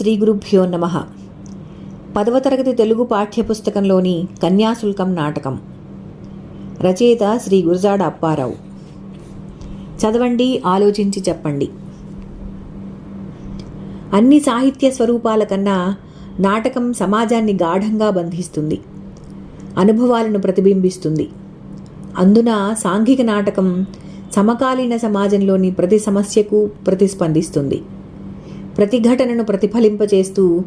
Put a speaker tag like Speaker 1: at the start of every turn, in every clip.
Speaker 1: శ్రీ గురుభ్యో నమ. పదవ తరగతి తెలుగు పాఠ్యపుస్తకంలోని కన్యాశుల్కం నాటకం. రచయిత శ్రీ గురజాడ అప్పారావు. చదవండి ఆలోచించి చెప్పండి. అన్ని సాహిత్య స్వరూపాల కన్నా నాటకం సమాజాన్ని గాఢంగా బంధిస్తుంది. అనుభవాలను ప్రతిబింబిస్తుంది. అందున సాంఘిక నాటకం సమకాలీన సమాజంలోని ప్రతి సమస్యకు ప్రతిస్పందిస్తుంది. ప్రతిఘటనను ప్రతిఫలింపచేస్తూ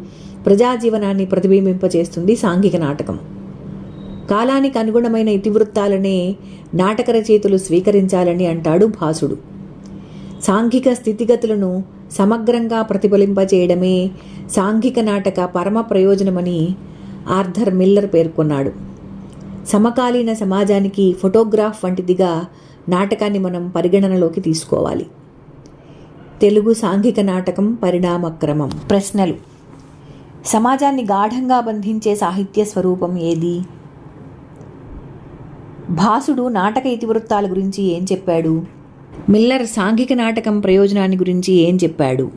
Speaker 1: ప్రజాజీవనాన్ని ప్రతిబింబింపచేస్తుంది సాంఘిక నాటకం. కాలానికి అనుగుణమైన ఇతివృత్తాలనే నాటక రచయితలు స్వీకరించాలని అంటాడు భాసుడు. సాంఘిక స్థితిగతులను సమగ్రంగా ప్రతిఫలింపచేయడమే సాంఘిక నాటక పరమ ప్రయోజనమని ఆర్థర్ మిల్లర్ పేర్కొన్నాడు. సమకాలీన సమాజానికి ఫోటోగ్రాఫ్ వంటిదిగా నాటకాన్ని మనం పరిగణనలోకి తీసుకోవాలి. తెలుగు సాంఘిక నాటకం పరిణామక్రమం. ప్రశ్నలు. సమాజాన్ని గాఢంగా బంధించే సాహిత్య స్వరూపం ఏది? భాసుడు నాటక ఇతివృత్తాల గురించి ఏం చెప్పాడు? మిల్లర్ సాంఘిక నాటకం ప్రయోజనాన్ని గురించి ఏం చెప్పాడు?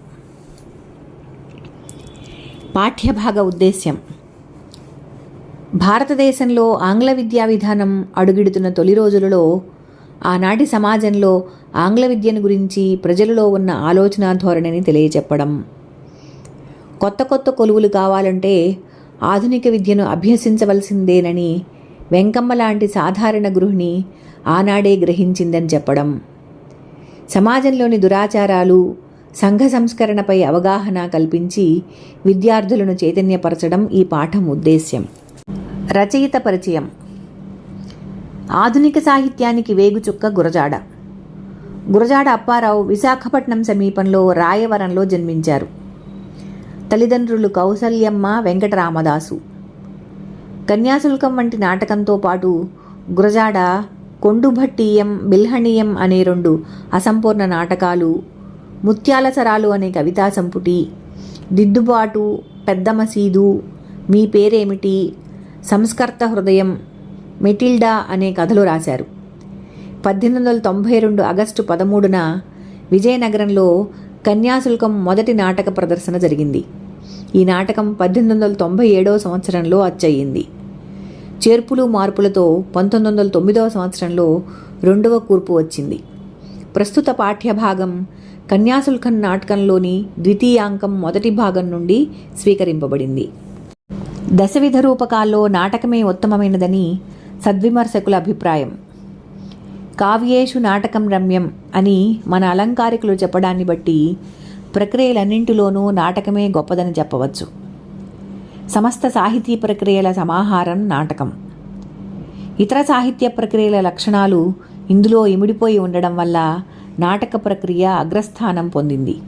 Speaker 1: పాఠ్యభాగ ఉద్దేశ్యం. భారతదేశంలో ఆంగ్ల విద్యా విధానం అడుగిడుతున్న తొలి రోజులలో ఆనాటి సమాజంలో ఆంగ్ల విద్యను గురించి ప్రజలలో ఉన్న ఆలోచన ధోరణిని తెలియచెప్పడం. కొత్త కొత్త కొలువులు కావాలంటే ఆధునిక విద్యను అభ్యసించవలసిందేనని వెంకమ్మ లాంటి సాధారణ గృహిణి ఆనాడే గ్రహించిందని చెప్పడం. సమాజంలోని దురాచారాలు సంఘ సంస్కరణపై అవగాహన కల్పించి విద్యార్థులను చైతన్యపరచడం ఈ పాఠం ఉద్దేశ్యం. రచయిత పరిచయం. ఆధునిక సాహిత్యానికి వేగుచుక్క గురజాడ. గురజాడ అప్పారావు విశాఖపట్నం సమీపంలో రాయవరంలో జన్మించారు. తల్లిదండ్రులు కౌసల్యమ్మ వెంకటరామదాసు. కన్యాశుల్కం వంటి నాటకంతో పాటు గురజాడ కొండుభట్టీయం బిల్హణీయం అనే రెండు అసంపూర్ణ నాటకాలు ముత్యాల సరాలు అనే కవితా సంపుటి దిద్దుబాటు పెద్ద మసీదు మీ పేరేమిటి సంస్కర్త హృదయం మెటిల్డా అనే కథలు రాశారు. పద్దెనిమిది వందల తొంభై రెండు ఆగస్టు పదమూడున విజయనగరంలో కన్యాశుల్కం మొదటి నాటక ప్రదర్శన జరిగింది. ఈ నాటకం పద్దెనిమిది వందల తొంభై ఏడవ సంవత్సరంలో అచ్చయింది చేర్పులు మార్పులతో పంతొమ్మిది వందల తొమ్మిదవ సంవత్సరంలో రెండవ కూర్పు వచ్చింది. ప్రస్తుత పాఠ్యభాగం కన్యాశుల్కం నాటకంలోని ద్వితీయాంకం మొదటి భాగం నుండి స్వీకరింపబడింది. దశవిధ రూపకాల్లో నాటకమే ఉత్తమమైనదని సద్విమర్శకుల అభిప్రాయం. కావ్యేషు నాటకం రమ్యం అని మన అలంకారికులు చెప్పడాన్ని బట్టి ప్రక్రియలన్నింటిలోనూ నాటకమే గొప్పదని చెప్పవచ్చు. సమస్త సాహితీ ప్రక్రియల సమాహారం నాటకం. ఇతర సాహిత్య ప్రక్రియల లక్షణాలు ఇందులో ఇమిడిపోయి ఉండడం వల్ల నాటక ప్రక్రియ అగ్రస్థానం పొందింది.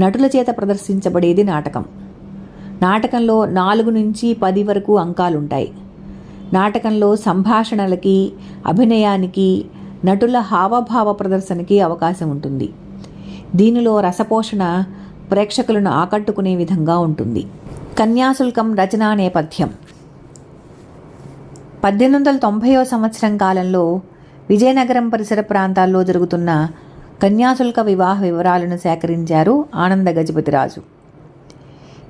Speaker 1: నటుల చేత ప్రదర్శించబడేది నాటకం. నాటకంలో నాలుగు నుంచి పది వరకు అంకాలుంటాయి. నాటకంలో సంభాషణలకి అభినయానికి నటుల హావభావ ప్రదర్శనకి అవకాశం ఉంటుంది. దీనిలో రసపోషణ ప్రేక్షకులను ఆకట్టుకునే విధంగా ఉంటుంది. కన్యాశుల్కం రచనా నేపథ్యం. పద్దెనిమిది వందల తొంభైవ సంవత్సరం కాలంలో విజయనగరం పరిసర ప్రాంతాల్లో జరుగుతున్న కన్యాశుల్క వివాహ వివరాలను సేకరించారు ఆనంద గజపతిరాజు.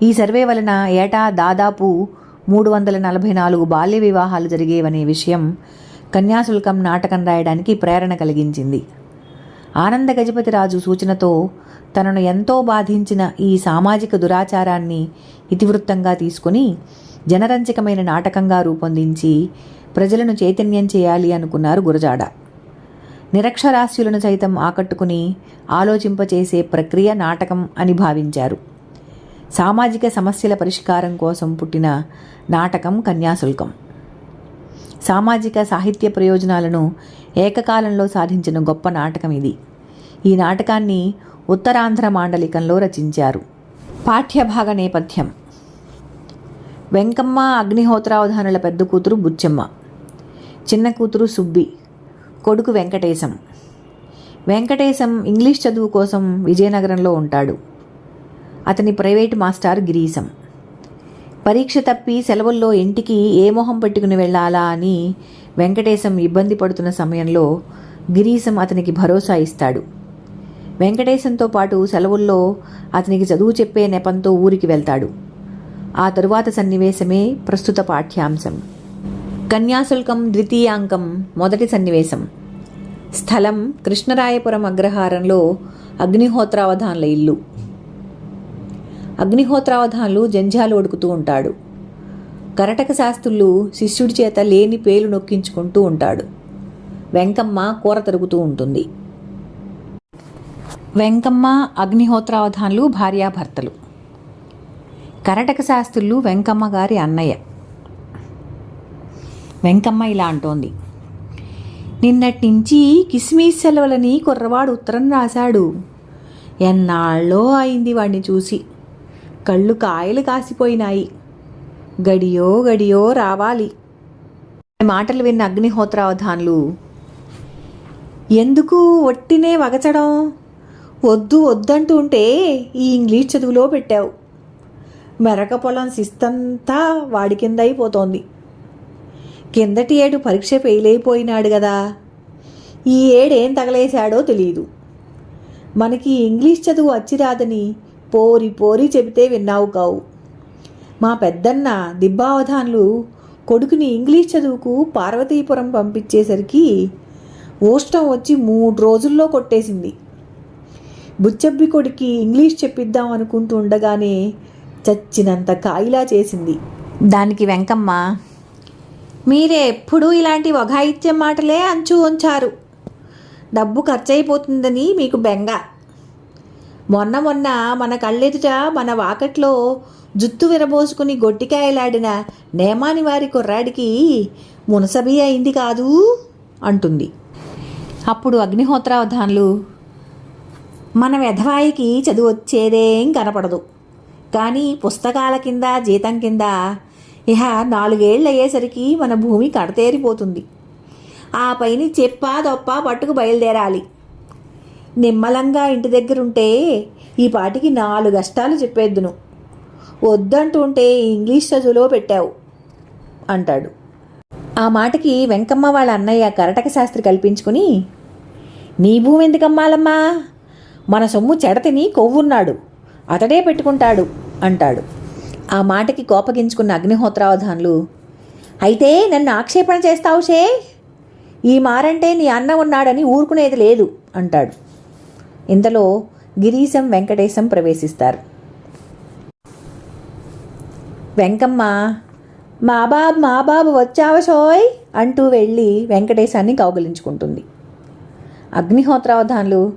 Speaker 1: ఈ సర్వే వలన ఏటా దాదాపు మూడు వందల నలభై నాలుగు బాల్య వివాహాలు జరిగేవనే విషయం కన్యాశుల్కం నాటకం రాయడానికి ప్రేరణ కలిగించింది. ఆనంద గజపతిరాజు సూచనతో తనను ఎంతో బాధించిన ఈ సామాజిక దురాచారాన్ని ఇతివృత్తంగా తీసుకుని జనరంజకమైన నాటకంగా రూపొందించి ప్రజలను చైతన్యం చేయాలి అనుకున్నారు గురజాడ. నిరక్షరాస్యులను సైతం ఆకట్టుకుని ఆలోచింపచేసే ప్రక్రియ నాటకం అని భావించారు. సామాజిక సమస్యల పరిష్కారం కోసం పుట్టిన నాటకం కన్యాశుల్కం. సామాజిక సాహిత్య ప్రయోజనాలను ఏకకాలంలో సాధించిన గొప్ప నాటకం ఇది. ఈ నాటకాన్ని ఉత్తరాంధ్ర మాండలికంలో రచించారు. పాఠ్యభాగ నేపథ్యం. వెంకమ్మ అగ్నిహోత్రావధానుల పెద్ద కూతురు బుచ్చమ్మ. చిన్న కూతురు సుబ్బి. కొడుకు వెంకటేశం. వెంకటేశం ఇంగ్లీష్ చదువు కోసం విజయనగరంలో ఉంటాడు. అతని ప్రైవేట్ మాస్టర్ గిరీశం. పరీక్ష తప్పి సెలవుల్లో ఇంటికి ఏ మొహం పెట్టుకుని వెళ్ళాలా అని వెంకటేశం ఇబ్బంది పడుతున్న సమయంలో గిరీశం అతనికి భరోసా ఇస్తాడు. వెంకటేశంతో పాటు సెలవుల్లో అతనికి చదువు చెప్పే నెపంతో ఊరికి వెళ్తాడు. ఆ తరువాత సన్నివేశమే ప్రస్తుత పాఠ్యాంశం. కన్యాశుల్కం ద్వితీయాంకం మొదటి సన్నివేశం. స్థలం కృష్ణరాయపురం అగ్రహారంలో అగ్నిహోత్రావధాన్ల ఇల్లు. అగ్నిహోత్రావధాన్లు జంజాలు ఒడుకుతూ ఉంటాడు. కరటక శాస్త్రులు శిష్యుడి చేత లేని పేలు నొక్కించుకుంటూ ఉంటాడు. వెంకమ్మ కూర తరుగుతూ ఉంటుంది. వెంకమ్మ అగ్నిహోత్రావధాన్లు భార్యాభర్తలు. కరటక శాస్త్రులు వెంకమ్మ గారి అన్నయ్య. వెంకమ్మ ఇలా అంటోంది. నిన్నటి నుంచి కిస్మిస్ సెలవులని కుర్రవాడు ఉత్తరం రాశాడు. ఎన్నాళ్ళో అయింది వాడిని చూసి. కళ్ళు కాయలు కాసిపోయినాయి. గడియో గడియో రావాలి. మాటలు విన్న అగ్నిహోత్రావధాన్లు ఎందుకు ఒట్టినే వగచడం? వద్దు వద్దంటూ ఉంటే ఈ ఇంగ్లీష్ చదువులో పెట్టావు. మెరక పొలం శిస్తంతా వాడి కింద అయిపోతోంది. కిందటి ఏడు పరీక్ష ఫెయిల్ అయిపోయినాడు కదా. ఈ ఏడేం తగలేశాడో తెలియదు మనకి ఇంగ్లీష్ చదువు వచ్చిరాదని పోరి పోరి చెబితే విన్నావు కావు మా పెద్దన్న దిబ్బావధాన్లు కొడుకుని ఇంగ్లీష్ చదువుకు పార్వతీపురం పంపించేసరికి ఊష్టం వచ్చి మూడు రోజుల్లో కొట్టేసింది. బుచ్చబ్బి కొడుకి ఇంగ్లీష్ చెప్పిద్దాం అనుకుంటూ ఉండగానే చచ్చినంత కాయిలా చేసింది. దానికి వెంకమ్మ మీరే ఎప్పుడూ ఇలాంటి వఘాయిత్యం మాటలే అంచు ఉంచారు. డబ్బు ఖర్చయిపోతుందని మీకు బెంగ. మొన్న మొన్న మన కళ్ళెదుట మన వాకట్లో జుత్తు విరబోసుకుని గొట్టికాయలాడిన నేమాని వారి కుర్రాడికి మునసబి అయింది కాదు అంటుంది. అప్పుడు అగ్నిహోత్రావధాన్లు మన వెధవాయికి చదువు వచ్చేదేం కనపడదు. కానీ పుస్తకాల కింద జీతం కింద ఇహ నాలుగేళ్ళు అయ్యేసరికి మన భూమి కడతేరిపోతుంది. ఆ పైన చెప్పా దొప్ప పట్టుకు బయలుదేరాలి. నిమ్మలంగా ఇంటి దగ్గర ఉంటే ఈ పాటికి నాలుగు అష్టాలు చెప్పేద్దును. వద్దంటూ ఉంటే ఇంగ్లీష్ చదువులో పెట్టావు అంటాడు. ఆ మాటకి వెంకమ్మ వాళ్ళ అన్నయ్య కరటక శాస్త్రి కల్పించుకుని నీ భూమి ఎందుకు అమ్మాలమ్మా మన సొమ్ము చెడతిని కొవ్వున్నాడు అతడే పెట్టుకుంటాడు అంటాడు. ఆ మాటకి కోపగించుకున్న అగ్నిహోత్రావధాన్లు అయితే నన్ను ఆక్షేపణ చేస్తావు షే ఈ మారంటే నీ అన్న ఉన్నాడని ఊరుకునేది లేదు అంటాడు. ఇంతలో గిరీశం వెంకటేశం ప్రవేశిస్తారు. వెంకమ్మ మా బాబు మా బాబు వచ్చావశోయ్ అంటూ వెళ్ళి వెంకటేశాన్ని కౌగిలించుకుంటుంది. అగ్నిహోత్రావధాన్లు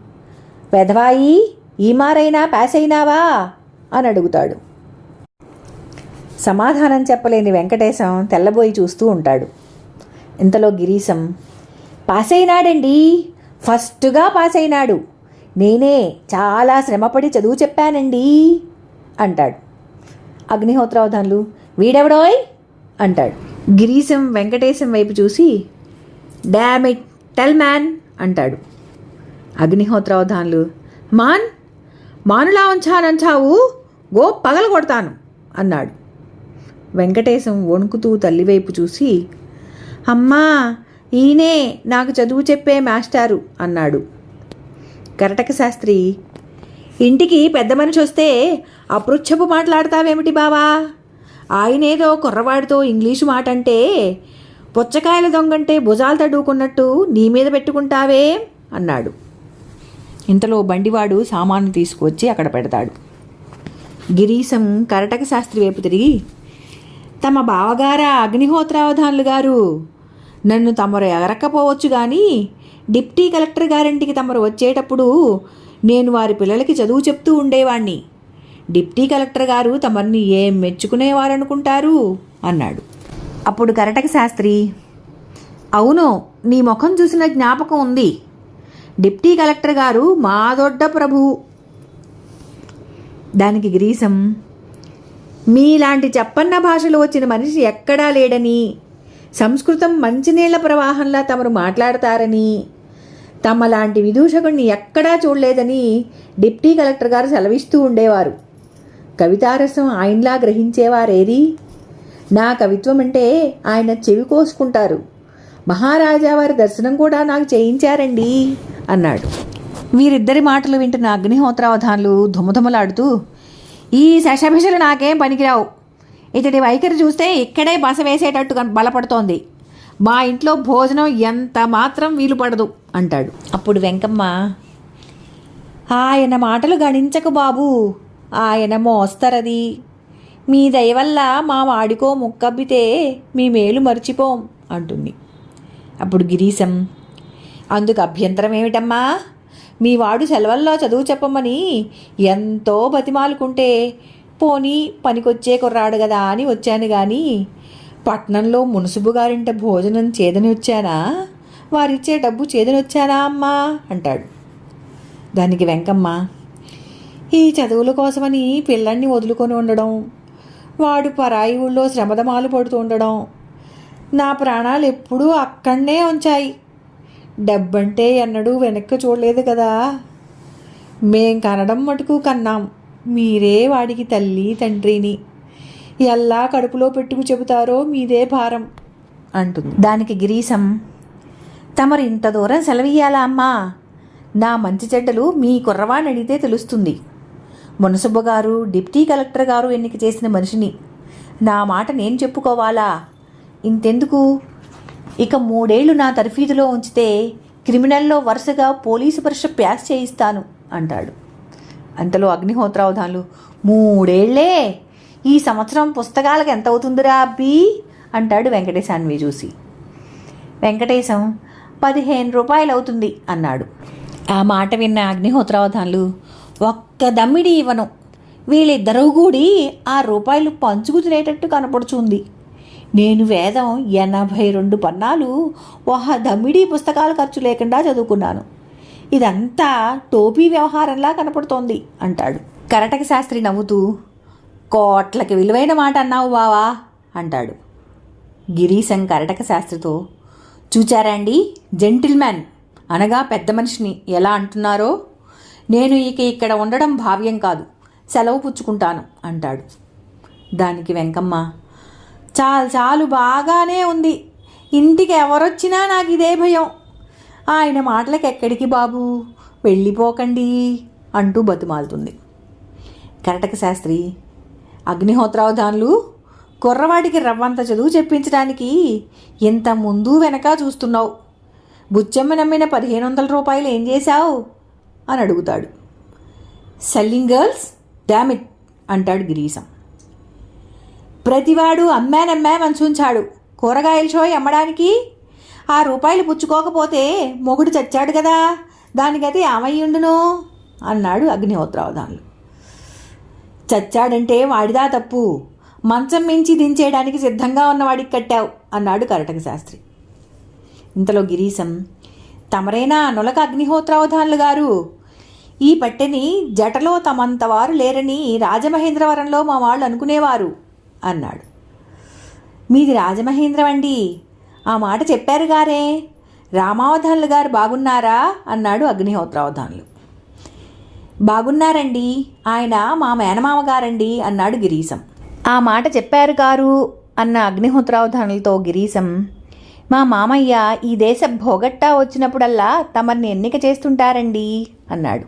Speaker 1: పెదవాయి ఈ మారైనా పాస్ అయినావా? అని అడుగుతాడు. సమాధానం చెప్పలేని వెంకటేశం తెల్లబోయి చూస్తూ ఉంటాడు. ఇంతలో గిరీశం పాస్ అయినాడండి ఫస్ట్గా పాస్ అయినాడు. నేనే చాలా శ్రమపడి చదువు చెప్పానండి అంటాడు. అగ్నిహోత్రావధాన్లు వీడెవడోయ్? అంటాడు. గిరీశం వెంకటేశం వైపు చూసి డామిట్ టెల్ మ్యాన్ అంటాడు. అగ్నిహోత్రావధానులు మాన్ మానులా ఉంచానంచావు గో పగల కొడతాను అన్నాడు. వెంకటేశం వణుకుతూ తల్లివైపు చూసి అమ్మా ఈయనే నాకు చదువు చెప్పే మాస్టారు అన్నాడు. కరటక శాస్త్రి ఇంటికి పెద్ద మనిషి వస్తే అపృచ్ఛపు మాట్లాడతావేమిటి బావా? ఆయనేదో కుర్రవాడితో ఇంగ్లీషు మాట అంటే పుచ్చకాయల దొంగంటే భుజాలు తడుకున్నట్టు నీ మీద పెట్టుకుంటావే అన్నాడు. ఇంతలో బండివాడు సామాను తీసుకువచ్చి అక్కడ పెడతాడు. గిరీశం కరటక శాస్త్రి వైపు తిరిగి తమ బావగారా అగ్నిహోత్రావధానులు గారు? నన్ను తమరు ఎగరక్కపోవచ్చు కానీ డిప్టీ కలెక్టర్ గారింటికి తమరు వచ్చేటప్పుడు నేను వారి పిల్లలకి చదువు చెప్తూ ఉండేవాణ్ణి. డిప్టీ కలెక్టర్ గారు తమరిని ఏం మెచ్చుకునేవారనుకుంటారు? అన్నాడు. అప్పుడు కరటక శాస్త్రి అవును నీ ముఖం చూసిన జ్ఞాపకం ఉంది. డిప్టీ కలెక్టర్ గారు మా దొడ్డ ప్రభు. దానికి గిరీశం మీలాంటి చెప్పన్న భాషలో వచ్చిన మనిషి ఎక్కడా లేడని సంస్కృతం మంచినీళ్ళ ప్రవాహంలా తమరు మాట్లాడతారని తమ లాంటి ఎక్కడా చూడలేదని డిప్టీ కలెక్టర్ గారు సెలవిస్తూ ఉండేవారు. కవితారసం ఆయనలా గ్రహించేవారేది? నా కవిత్వం అంటే ఆయన చెవి కోసుకుంటారు. మహారాజా వారి దర్శనం కూడా నాకు చేయించారండి అన్నాడు. వీరిద్దరి మాటలు వింటున్న అగ్నిహోత్రావధానులు ధుమధుమలాడుతూ ఈ శశభిషలు నాకేం పనికిరావు. ఇతడి వైఖరి చూస్తే ఇక్కడే బస వేసేటట్టు బలపడుతోంది. మా ఇంట్లో భోజనం ఎంత మాత్రం వీలు పడదు అంటాడు. అప్పుడు వెంకమ్మ ఆయన మాటలు గణించకు బాబు ఆయన మోస్తరది. మీ దయ వల్ల మా వాడికో ముక్కబ్బితే మీ మేలు మర్చిపోం అంటుంది. అప్పుడు గిరీశం అందుకు అభ్యంతరం ఏమిటమ్మా? మీ వాడు సెలవుల్లో చదువు చెప్పమని ఎంతో బతిమాలుకుంటే పోనీ పనికొచ్చే కుర్రాడు కదా అని వచ్చాను కానీ పట్నంలో మునుసుబు గారింట భోజనం చేదని వచ్చానా? వారిచ్చే డబ్బు చేదని వచ్చానా అమ్మా? అంటాడు. దానికి వెంకమ్మ ఈ చదువుల కోసమని పిల్లల్ని వదులుకొని ఉండడం వాడు పరాయి ఊళ్ళో శ్రమదమాలు పడుతూ ఉండడం నా ప్రాణాలు ఎప్పుడూ అక్కడనే ఉంచాయి. డబ్బంటే ఎన్నడూ వెనక్కి చూడలేదు కదా. మేం కనడం మటుకు కన్నాం. మీరే వాడికి తల్లి తండ్రిని. ఎలా కడుపులో పెట్టుకు చెబుతారో మీదే భారం అంటుంది. దానికి గిరీశం తమరు ఇంత దూరం సెలవియ్యాలా అమ్మా? నా మంచి చెడ్డలు మీ కుర్రవాణ్ణి అడిగితే తెలుస్తుంది. మునసబ్బ గారు డిప్టీ కలెక్టర్ గారు ఎన్నిక చేసిన మనిషిని. నా మాట నేను చెప్పుకోవాలా? ఇంతెందుకు? ఇక మూడేళ్ళు నా తర్ఫీదులో ఉంచితే క్రిమినల్లో వరుసగా పోలీసు పరీక్ష ప్యాస్ చేయిస్తాను అంటాడు. అంతలో అగ్నిహోత్రావధానులు మూడేళ్ళే! ఈ సంవత్సరం పుస్తకాలకు ఎంత అవుతుందిరా అబ్బి? అంటాడు వెంకటేశాన్వి చూసి వెంకటేశం పదిహేను రూపాయలు అవుతుంది అన్నాడు. ఆ మాట విన్న అగ్నిహోత్రావధానులు ఒక్క దమ్మిడి ఇవ్వను. వీళ్ళిద్దరూ కూడి ఆ రూపాయలు పంచుకు తినేటట్టు కనపడుచుంది. నేను వేదం ఎనభై రెండు పన్నాలు ఒక దమ్మిడి పుస్తకాలు ఖర్చు లేకుండా చదువుకున్నాను. ఇదంతా టోపీ వ్యవహారంలా కనపడుతోంది అంటాడు. కరటక శాస్త్రి నవ్వుతూ కోట్లకి విలువైన మాట అన్నావు బావా అంటాడు. గిరీశం కరటక శాస్త్రితో చూచారా అండి జెంటిల్మ్యాన్ అనగా పెద్ద మనిషిని ఎలా అంటున్నారో? నేను ఇక ఇక్కడ ఉండడం భావ్యం కాదు సెలవు పుచ్చుకుంటాను అంటాడు. దానికి వెంకమ్మ చాలు చాలు బాగానే ఉంది. ఇంటికి ఎవరొచ్చినా నాకు ఇదే భయం. ఆయన మాటలకు ఎక్కడికి బాబు? వెళ్ళిపోకండి అంటూ బతిమాలుతుంది. కరటక శాస్త్రి అగ్నిహోత్రావధానులు కుర్రవాడికి రవ్వంత చదువు చెప్పించడానికి ఇంత ముందు వెనక చూస్తున్నావు. బుచ్చమ్మ నమ్మిన పదిహేను వందల రూపాయలు ఏం చేశావు? అని అడుగుతాడు. Selling girls? డామిట్ అంటాడు గిరీశం. ప్రతివాడు అమ్మానమ్మా మంచుంచాడు కూరగాయల షోయ్ అమ్మడానికి ఆ రూపాయలు పుచ్చుకోకపోతే మొగుడు చచ్చాడు కదా. దానికైతే ఏమయ్యుండును? అన్నాడు అగ్నిహోత్రావధానులు. చచ్చాడంటే వాడిదా తప్పు. మంచం మించి దించేయడానికి సిద్ధంగా ఉన్నవాడికి కట్టావు అన్నాడు కరటక శాస్త్రి. ఇంతలో గిరీశం తమరైనా నులక అగ్నిహోత్రావధానులు గారు? ఈ పట్టెని జటలో తమంత వారు లేరని రాజమహేంద్రవరంలో మా వాళ్ళు అనుకునేవారు అన్నాడు. మీది రాజమహేంద్రం అండి ఆ మాట చెప్పారు గారే. రామావధానులు గారు బాగున్నారా? అన్నాడు అగ్నిహోత్రావధానులు. బాగున్నారండి. ఆయన మా మేనమామ గారండి అన్నాడు గిరీశం. ఆ మాట చెప్పారు గారు అన్న అగ్నిహోత్రావధానులతో గిరీశం. మా మామయ్య ఈ దేశ భోగట్టా వచ్చినప్పుడల్లా తమర్ని ఎన్నిక చేస్తుంటారండి అన్నాడు.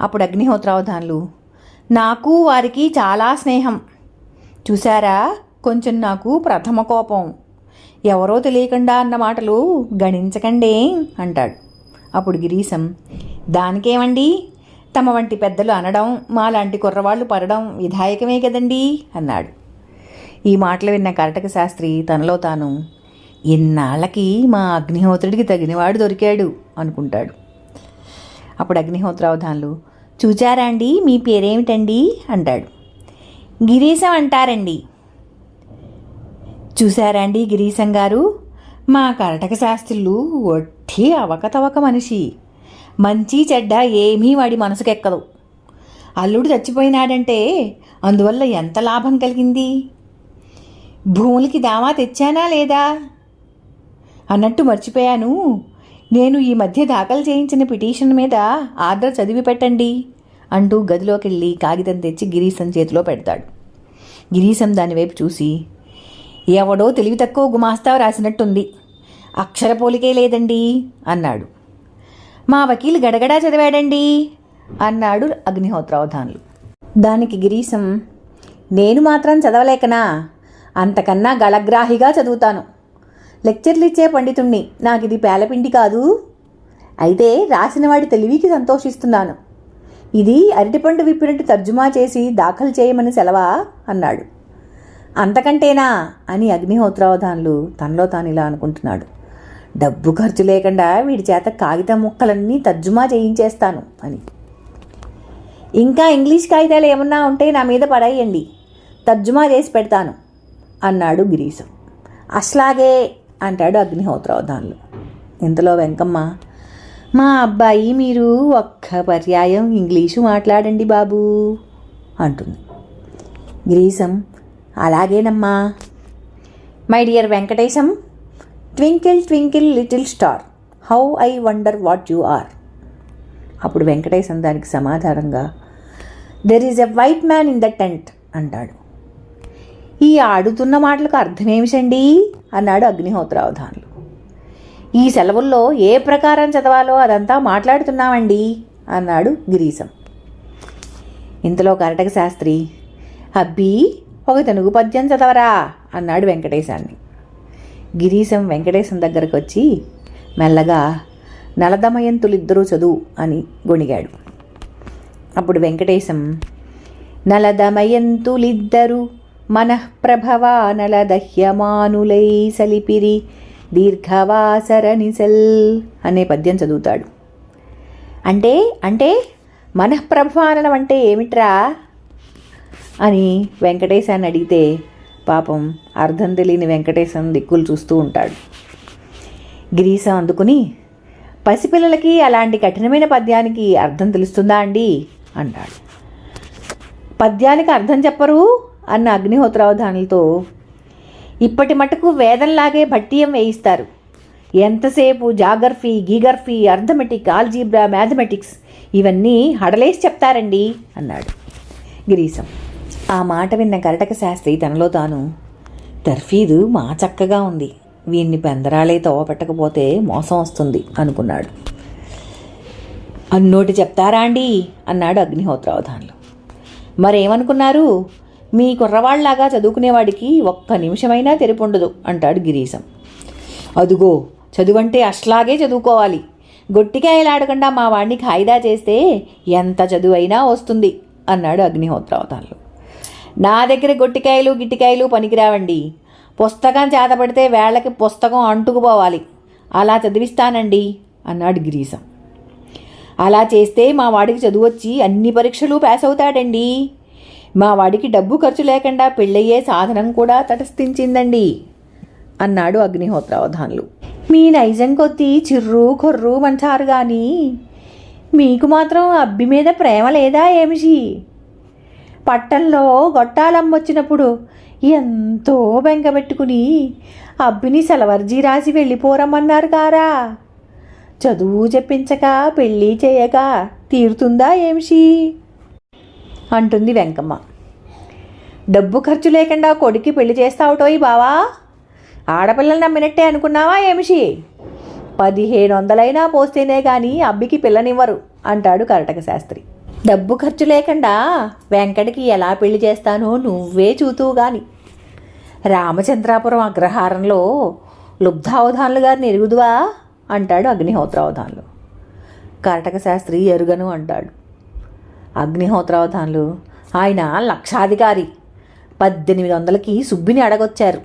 Speaker 1: అప్పుడు అగ్నిహోత్రావధానులు నాకు వారికి చాలా స్నేహం. చూసారా కొంచెం నాకు ప్రథమ కోపం. ఎవరో తెలియకుండా అన్న మాటలు గణించకండే అంటాడు. అప్పుడు గిరీశం దానికేమండి? తమ వంటి పెద్దలు అనడం మా లాంటి కుర్రవాళ్ళు పడడం విధాయకమే కదండి? అన్నాడు. ఈ మాటలు విన్న కరటక శాస్త్రి తనలో తాను ఇన్నాళ్ళకి మా అగ్నిహోత్రుడికి తగినవాడు దొరికాడు అనుకుంటాడు. అప్పుడు అగ్నిహోత్రావధానులు చూచారా అండి మీ పేరేమిటండి? అంటాడు. గిరీశం అంటారండి చూశారా అండి గిరీశం గారు? మా కరటక శాస్త్రులు ఒట్టి అవకతవక మనిషి. మంచి చెడ్డ ఏమీ వాడి మనసుకెక్కదు. అల్లుడు చచ్చిపోయినాడంటే అందువల్ల ఎంత లాభం కలిగింది? భూములకి దావా తెచ్చానా లేదా? అన్నట్టు మర్చిపోయాను. నేను ఈ మధ్య దాఖలు చేయించిన పిటిషన్ మీద ఆర్డర్ చదివి పెట్టండి అంటూ గదిలోకి వెళ్ళి కాగితం తెచ్చి గిరీశం చేతిలో పెడతాడు. గిరీశం దానివైపు చూసి ఎవడో తెలివి తక్కువ గుమాస్తా రాసినట్టుంది. అక్షర పోలికే లేదండి అన్నాడు. మా వకీలు గడగడా చదివాడండి అన్నాడు అగ్నిహోత్రావధానులు. దానికి గిరీశం నేను మాత్రం చదవలేకనా? అంతకన్నా గళగ్రాహిగా చదువుతాను. లెక్చర్లు ఇచ్చే పండితుణ్ణి నాకు ఇది పేలపిండి కాదు. అయితే రాసినవాడి తెలివికి సంతోషిస్తున్నాను. ఇది అరటిపండు విప్పినట్టు తర్జుమా చేసి దాఖలు చేయమని సెలవా? అన్నాడు. అంతకంటేనా అని అగ్నిహోత్రావధానులు తనలో తాను ఇలా అనుకుంటున్నాడు. డబ్బు ఖర్చు లేకుండా వీడి చేత కాగితం ముక్కలన్నీ తర్జుమా చేయించేస్తాను అని. ఇంకా ఇంగ్లీష్ కాగితాలు ఏమన్నా ఉంటే నా మీద పడేయండి. తర్జుమా చేసి పెడతాను అన్నాడు గిరీశం. అట్లాగే అంటాడు అగ్నిహోత్రావధానులు. ఇంతలో వెంకమ్మ మా అబ్బాయి మీరు ఒక్క పర్యాయం ఇంగ్లీషు మాట్లాడండి బాబూ అంటుంది. గిరీశం అలాగేనమ్మా. My dear Venkatesham twinkle twinkle little star how I wonder what you are అప్పుడు వెంకటేశం దానికి సమాధానంగా there is a white man in the tent అంటాడు. ఈ ఆడుతున్న మాటలకు అర్థమేమిటండి? అన్నాడు అగ్నిహోత్రావధానులు. ఈ సెలవుల్లో ఏ ప్రకారం చదవాలో అదంతా మాట్లాడుతున్నామండి అన్నాడు గిరీశం. ఇంతలో కరటక శాస్త్రి అబ్బీ ఒక తెలుగు పద్యం చదవరా? అన్నాడు వెంకటేశాన్ని. గిరీశం వెంకటేశం దగ్గరకు వచ్చి మెల్లగా నలదమయంతులిద్దరూ చదువు అని గొణిగాడు. అప్పుడు వెంకటేశం నలదమయంతులిద్దరు మనఃప్రభవా నలదహ్యమానులై సలిపిరి దీర్ఘవాసరనిసల్ అనే పద్యం చదువుతాడు. అంటే అంటే మనఃప్రభానం అంటే ఏమిట్రా? అని వెంకటేశాన్ని అడిగితే పాపం అర్థం తెలియని వెంకటేశం దిక్కులు చూస్తూ ఉంటాడు. గిరీశం అందుకుని పసిపిల్లలకి అలాంటి కఠినమైన పద్యానికి అర్థం తెలుస్తుందా అండి? అన్నాడు పద్యానికి అర్థం చెప్పరు? అన్న అగ్నిహోత్రావధానులతో ఇప్పటి మటుకు వేదంలాగే భట్టీయం వేయిస్తారు. ఎంతసేపు జాగర్ఫీ గీగర్ఫీ అర్థమెటిక్ ఆల్జీబ్రా మ్యాథమెటిక్స్ ఇవన్నీ హడలేసి చెప్తారండి అన్నాడు గిరీశం. ఆ మాట విన్న గరటక శాస్త్రి తనలో తాను తర్ఫీదు మా చక్కగా ఉంది. వీన్ని పెందరాలే తోవ పెట్టకపోతే మోసం వస్తుంది అనుకున్నాడు. అన్నోటి చెప్తారా అండి అన్నాడు అగ్నిహోత్రావధానులు. మరేమనుకున్నారు? మీ కుర్రవాళ్ళాగా చదువుకునేవాడికి ఒక్క నిమిషమైనా తెరిపుండదు అంటాడు గిరీశం. అదుగో చదువంటే అట్లాగే చదువుకోవాలి. గొట్టికాయలాడకుండా మా వాడిని ఖాయిదా చేస్తే ఎంత చదువైనా వస్తుంది అన్నాడు అగ్నిహోత్రావతాలు నా దగ్గర గొట్టికాయలు గిట్టికాయలు పనికిరావండి. పుస్తకం చేతపడితే వేళ్ళకి పుస్తకం అంటుకుపోవాలి. అలా చదివిస్తానండి అన్నాడు గిరీశం. అలా చేస్తే మా వాడికి చదువు వచ్చి అన్ని పరీక్షలు పాస్ అవుతాడండి. మా వాడికి డబ్బు ఖర్చు లేకుండా పెళ్ళయ్యే సాధనం కూడా తటస్థించిందండి అన్నాడు అగ్నిహోత్రావధానులు. మీ నైజం కొద్దీ చిర్రు కొర్రు మంచారు కానీ మీకు మాత్రం అబ్బి మీద ప్రేమ లేదా ఏమిషి? పట్టణంలో గొట్టాలమ్మొచ్చినప్పుడు ఎంతో బెంగబెట్టుకుని అబ్బిని సెలవర్జీ రాసి వెళ్ళిపోరమ్మన్నారు కారా చదువు చెప్పించక పెళ్ళి చేయక తీరుతుందా ఏంషి అంటుంది వెంకమ్మ. డబ్బు ఖర్చు లేకుండా కొడుక్కి పెళ్ళి చేస్తావుటోయి బావా? ఆడపిల్లలు నమ్మినట్టే అనుకున్నావా ఏమిషి? పదిహేను వందలైనా పోస్తేనే కానీ అబ్బికి పిల్లనివ్వరు అంటాడు కరటక శాస్త్రి. డబ్బు ఖర్చు లేకుండా వెంకటకి ఎలా పెళ్ళి చేస్తానో నువ్వే చూతువు గాని. రామచంద్రాపురం అగ్రహారంలో లుబ్ధావధానులు గారిని ఎరుగుదువా? అంటాడు అగ్నిహోత్రావధానులు. కరటక శాస్త్రి ఎరుగను అంటాడు. అగ్నిహోత్రావధానులు ఆయన లక్షాధికారి. పద్దెనిమిది వందలకి సుబ్బిని అడగొచ్చారు.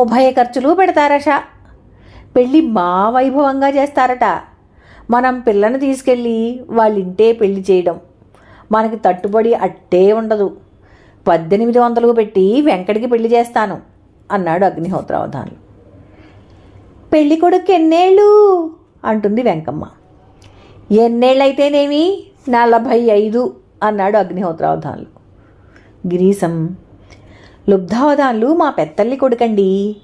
Speaker 1: ఉభయ ఖర్చులు పెడతారట. పెళ్ళి మా వైభవంగా చేస్తారట. మనం పిల్లని తీసుకెళ్ళి వాళ్ళింటే పెళ్ళి చేయడం. మనకి తట్టుబడి అట్టే ఉండదు. పద్దెనిమిది వందలు పెట్టి వెంకటికి పెళ్ళి చేస్తాను అన్నాడు అగ్నిహోత్రావధానులు పెళ్ళి కొడుకు ఎన్నేళ్ళు? అంటుంది వెంకమ్మ. ఎన్నేళ్ళైతేనేమి? నలభై ఐదు అన్నాడు అగ్నిహోత్రావధానులు గిరీశం లుబ్ధావధానులు మా పెత్తల్లి కొడుకండి.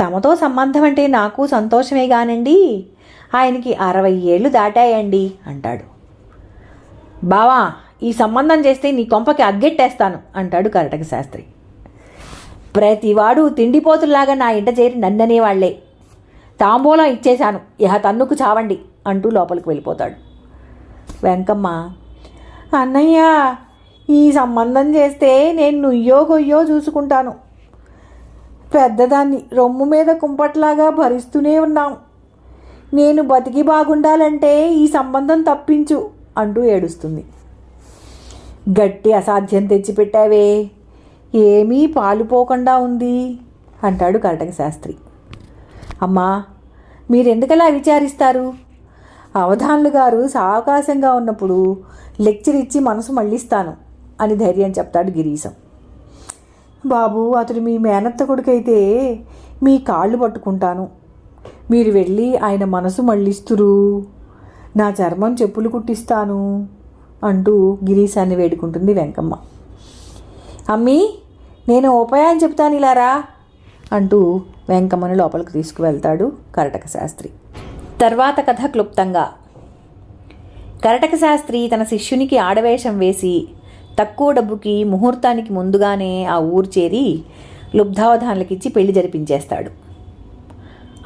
Speaker 1: తమతో సంబంధం అంటే నాకు సంతోషమే కానండి ఆయనకి అరవై ఏళ్ళు దాటాయండి అంటాడు. బావా ఈ సంబంధం చేస్తే నీ కొంపకి అగ్గెట్టేస్తాను అంటాడు కరటక శాస్త్రి. ప్రతివాడు తిండిపోతుల్లాగా నా ఇంట చేరి నన్ననేవాళ్ళే. తాంబూలం ఇచ్చేశాను ఇహ తన్నుకు చావండి అంటూ లోపలికి వెళ్ళిపోతాడు. వెంకమ్మ అన్నయ్య ఈ సంబంధం చేస్తే నేను నుయ్యో గొయ్యో చూసుకుంటాను. పెద్దదాన్ని రొమ్ము మీద కుంపట్లాగా భరిస్తూనే ఉన్నాం. నేను బతికి బాగుండాలంటే ఈ సంబంధం తప్పించు అంటూ ఏడుస్తుంది. గట్టి అసాధ్యం తెచ్చిపెట్టావే. ఏమీ పాలుపోకుండా ఉంది అంటాడు కరటక శాస్త్రి. అమ్మా మీరెందుకలా విచారిస్తారు? అవధానులు గారు సావకాశంగా ఉన్నప్పుడు లెక్చర్ ఇచ్చి మనసు మళ్ళిస్తాను అని ధైర్యం చెప్తాడు గిరీశం. బాబు అతడు మీ మేనత్త కొడుకైతే మీ కాళ్ళు పట్టుకుంటాను. మీరు వెళ్ళి ఆయన మనసు మళ్ళిస్తురు. నా చర్మం చెప్పులు కుట్టిస్తాను అంటూ గిరీశాన్ని వేడుకుంటుంది వెంకమ్మ. అమ్మీ నేను ఉపాయం చెప్తాను ఇలారా అంటూ వెంకమ్మని లోపలికి తీసుకువెళ్తాడు కరటక శాస్త్రి. తర్వాత కథ క్లుప్తంగా. కరటక శాస్త్రి తన శిష్యునికి ఆడవేషం వేసి తక్కువ డబ్బుకి ముహూర్తానికి ముందుగానే ఆ ఊరు చేరి లుబ్ధావధానులకిచ్చి పెళ్ళి జరిపించేస్తాడు.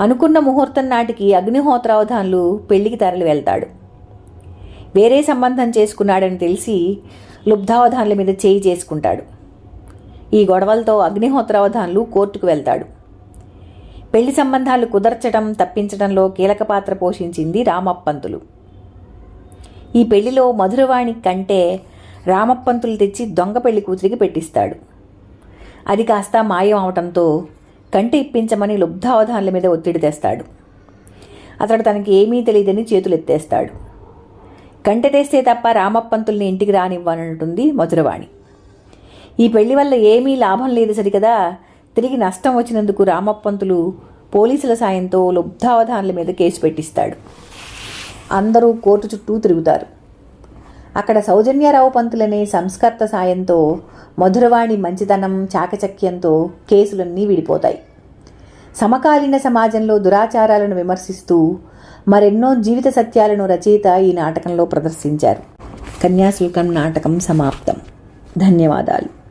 Speaker 1: అనుకున్న ముహూర్తం నాటికి అగ్నిహోత్రావధానులు పెళ్ళికి తరలి వెళ్తాడు. వేరే సంబంధం చేసుకున్నాడని తెలిసి లుబ్ధావధానుల మీద చేయి చేసుకుంటాడు. ఈ గొడవలతో అగ్నిహోత్రావధానులు కోర్టుకు వెళ్తాడు. పెళ్ళి సంబంధాలు కుదర్చడం తప్పించడంలో కీలక పాత్ర పోషించింది రామప్పంతులు. ఈ పెళ్ళిలో మధురవాణి కంటే రామప్పంతులు తెచ్చి దొంగ పెళ్ళి కూతురికి పెట్టిస్తాడు. అది కాస్త మాయం అవటంతో కంటి ఇప్పించమని లుబ్ధావధానుల మీద ఒత్తిడి తెస్తాడు. అతడు తనకి ఏమీ తెలియదని చేతులు ఎత్తేస్తాడు కంటె తెస్తే తప్ప రామప్పంతుల్ని ఇంటికి రానివ్వనంటుంది మధురవాణి. ఈ పెళ్ళి వల్ల ఏమీ లాభం లేదు సరికదా? తిరిగి నష్టం వచ్చినందుకు రామప్పంతులు పోలీసుల సాయంతో లుబ్ధావధానుల మీద కేసు పెట్టిస్తాడు. అందరూ కోర్టు చుట్టూ తిరుగుతారు. అక్కడ సౌజన్యారావు పంతులనే సంస్కర్త సాయంతో మధురవాణి మంచితనం చాకచక్యంతో కేసులన్నీ విడిపోతాయి. సమకాలీన సమాజంలో దురాచారాలను విమర్శిస్తూ మరెన్నో జీవిత సత్యాలను రచయిత ఈ నాటకంలో ప్రదర్శించారు. కన్యాశుల్కం నాటకం సమాప్తం. ధన్యవాదాలు.